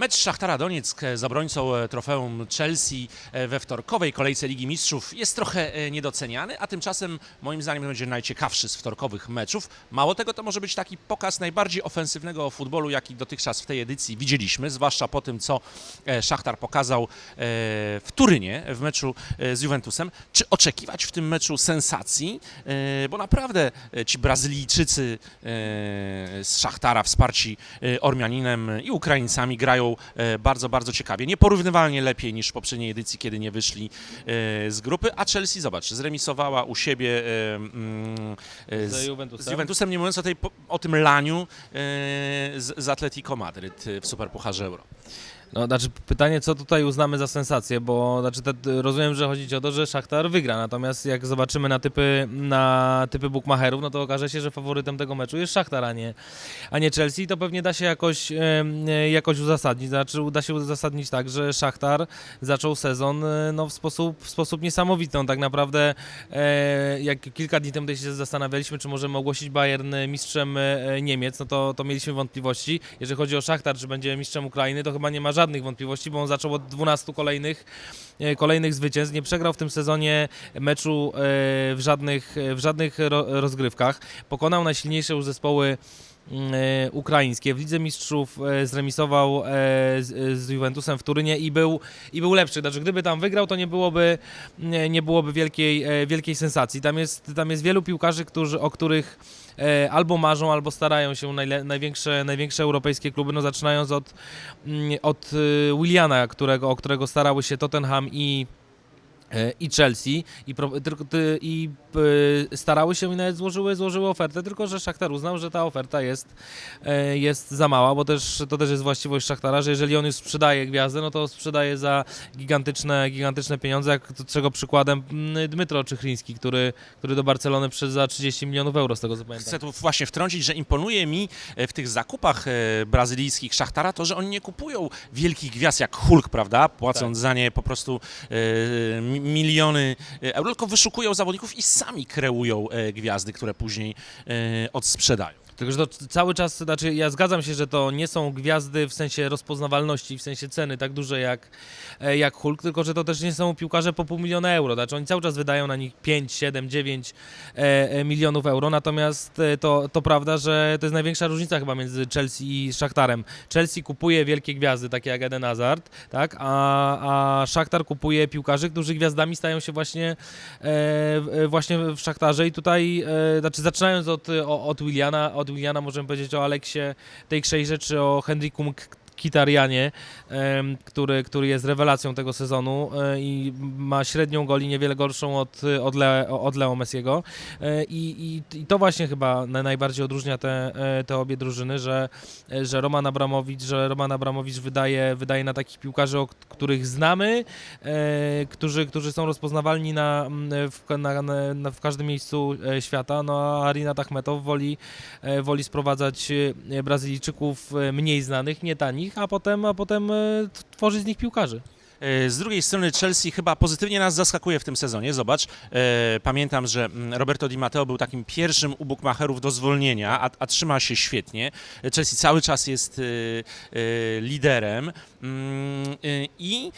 Mecz Szachtara Donieck z obrońcą e, trofeum Chelsea e, we wtorkowej kolejce Ligi Mistrzów jest trochę e, niedoceniany, a tymczasem moim zdaniem będzie najciekawszy z wtorkowych meczów. Mało tego, to może być taki pokaz najbardziej ofensywnego futbolu, jaki dotychczas w tej edycji widzieliśmy, zwłaszcza po tym, co e, Szachtar pokazał e, w Turynie w meczu e, z Juventusem. Czy oczekiwać w tym meczu sensacji? E, Bo naprawdę e, ci Brazylijczycy e, z Szachtara wsparci e, Ormianinem i Ukraińcami grają e, bardzo, bardzo ciekawie. Nieporównywalnie lepiej niż w poprzedniej edycji, kiedy nie wyszli e, z grupy, a Chelsea, zobacz, zremisowała u siebie e, mm, Z Juventusem. z Juventusem, nie mówiąc o, tej, o tym laniu z, z Atletico Madryt w Superpucharze Euro. No, znaczy pytanie, co tutaj uznamy za sensację, bo znaczy, te, rozumiem, że chodzi o to, że Szachtar wygra, natomiast jak zobaczymy na typy, na typy bookmacherów, no to okaże się, że faworytem tego meczu jest Szachtar, a nie, a nie Chelsea, to pewnie da się jakoś, jakoś uzasadnić, znaczy uda się uzasadnić tak, że Szachtar zaczął sezon e, no, w, sposób, w sposób niesamowity, no, tak naprawdę e, jak kilka dni temu się zastanawialiśmy, czy możemy ogłosić Bayern mistrzem e, Niemiec, no to, to mieliśmy wątpliwości, jeżeli chodzi o Szachtar, czy będzie mistrzem Ukrainy, to chyba nie ma żadnych wątpliwości, bo on zaczął od 12 kolejnych, e, kolejnych zwycięstw. Nie przegrał w tym sezonie meczu e, w żadnych, w żadnych ro, rozgrywkach. Pokonał najsilniejsze już zespoły e, ukraińskie. W Lidze Mistrzów e, zremisował e, z, z Juventusem w Turynie i był, i był lepszy. Znaczy, gdyby tam wygrał, to nie byłoby, nie, byłoby wielkiej, e, wielkiej sensacji. Tam jest, tam jest wielu piłkarzy, którzy, o których e, albo marzą, albo starają się największe, największe europejskie kluby, no zaczynając od, mm, od e, Williana, którego, o którego starały się Tottenham i e, i Chelsea i, pro, i e, starały się i nawet złożyły, złożyły ofertę, tylko że Szachtar uznał, że ta oferta jest, e, jest za mała, bo też to też jest właściwość Szachtara, że jeżeli on już sprzedaje gwiazdę, no to sprzedaje za gigantyczne, gigantyczne pieniądze, jak to- czego przykładem mm, Dmytro Czychliński, który, który do Barcelony przyszedł za 30 milionów euro, z tego co pamiętam. Chcę tu właśnie wtrącić, że imponuje mi e, w tych zakupach e, brazylijskich Szachtara to, że oni nie kupują wielkich gwiazd jak Hulk, prawda? Płacąc za nie po prostu e, miliony e, euro, tylko wyszukują zawodników i sami kreują e, gwiazdy, które później e, odsprzedają. Tylko, że to cały czas, znaczy ja zgadzam się, że to nie są gwiazdy w sensie rozpoznawalności, w sensie ceny tak duże jak, e, jak Hulk, tylko że to też nie są piłkarze po pół miliona euro. Znaczy oni cały czas wydają na nich 5, 7, 9 e, e, milionów euro, natomiast e, to, to prawda, że to jest największa różnica chyba między Chelsea i Szachtarem. Chelsea kupuje wielkie gwiazdy, takie jak Eden Hazard, tak? a, a Szachtar kupuje piłkarzy, którzy gwiazdami stają się właśnie, e, właśnie w Szachtarze i tutaj, znaczy zaczynając od, od Williana, od Williana możemy powiedzieć o Aleksie Tejkszejrze czy o Henryku Mk- Kitarianie, który, który jest rewelacją tego sezonu e, i ma średnią goli niewiele gorszą od, od, Le, od Leo Messiego. E, i, i, i to właśnie chyba na- najbardziej odróżnia te, e, te obie drużyny, że, że Roman Abramowicz, że Roman Abramowicz wydaje, wydaje na takich piłkarzy, o których znamy, którzy, którzy są rozpoznawalni na, w, na, na, w każdym miejscu świata, no a Rina Achmetow woli, woli sprowadzać Brazylijczyków mniej znanych, nie tanich, a potem, a potem e, t- tworzyć z nich piłkarzy. E, Z drugiej strony Chelsea chyba pozytywnie nas zaskakuje w tym sezonie. Zobacz, e, pamiętam, że mm, Roberto Di Matteo był takim pierwszym u bookmacherów do zwolnienia, a, a trzyma się świetnie. Chelsea cały czas jest liderem Mm, i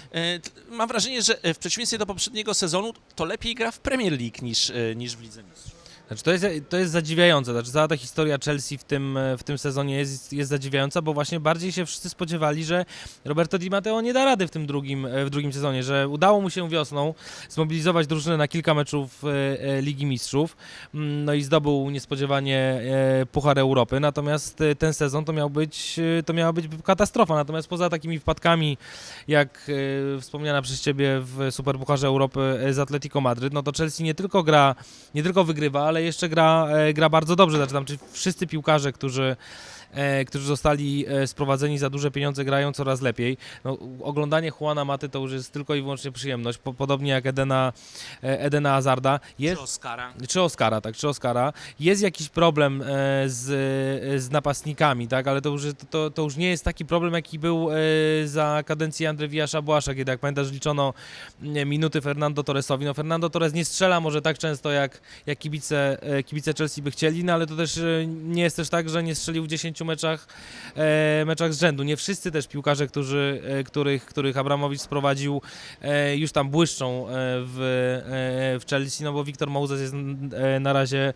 mam wrażenie, że w przeciwieństwie do poprzedniego sezonu to lepiej gra w Premier League niż, niż w Lidze Mistrzów. Znaczy, to, jest, to jest zadziwiające. Znaczy, cała ta historia Chelsea w tym, w tym sezonie jest, jest zadziwiająca, bo właśnie bardziej się wszyscy spodziewali, że Roberto Di Matteo nie da rady w tym drugim, w drugim sezonie, że udało mu się wiosną zmobilizować drużynę na kilka meczów e, e, Ligi Mistrzów, Mm, no i zdobył niespodziewanie e, Puchar Europy, natomiast e, ten sezon to miał być, e, to miała być katastrofa, natomiast poza takimi wpadkami, jak e, wspomniana przez Ciebie w Superpucharze Europy e, z Atletico Madryt, no to Chelsea nie tylko gra, nie tylko wygrywa, ale jeszcze gra, e, gra bardzo dobrze. Znaczy tam czy wszyscy piłkarze, którzy, e, którzy zostali e, sprowadzeni za duże pieniądze, grają coraz lepiej. No, oglądanie Juana Maty to już jest tylko i wyłącznie przyjemność, po, podobnie jak Edena, e, Edena Hazarda. Jest, Czy Oscara? czy Oscara, tak, czy Oscara. Jest jakiś problem e, z, e, z napastnikami, tak, ale to już, to, to już nie jest taki problem, jaki był e, za kadencji Andrewija Błasza, kiedy jak pamiętasz liczono minuty Fernando Torresowi. No Fernando Torres nie strzela może tak często, jak, jak kibice, kibice Chelsea by chcieli, no ale to też nie jest też tak, że nie strzelił w 10 sześciu meczach, e, meczach z rzędu. Nie wszyscy też piłkarze, którzy, e, których, których Abramowicz sprowadził, e, już tam błyszczą w, w Chelsea, no bo Wiktor Moses jest na razie,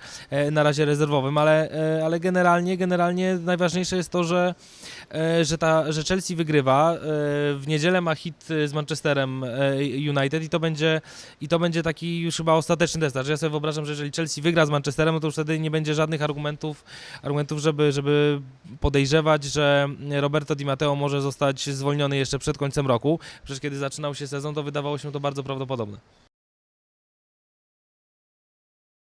na razie rezerwowym, ale, ale generalnie, generalnie najważniejsze jest to, że, że, ta, że Chelsea wygrywa. W niedzielę ma hit z Manchesterem United i to będzie, i to będzie taki już chyba ostateczny test. Znaczy ja sobie wyobrażam, że jeżeli Chelsea wygra z Manchesterem, no to już wtedy nie będzie żadnych argumentów, argumentów żeby, żeby podejrzewać, że Roberto Di Matteo może zostać zwolniony jeszcze przed końcem roku. Przecież kiedy zaczynał się sezon, to wydawało się to bardzo prawdopodobne.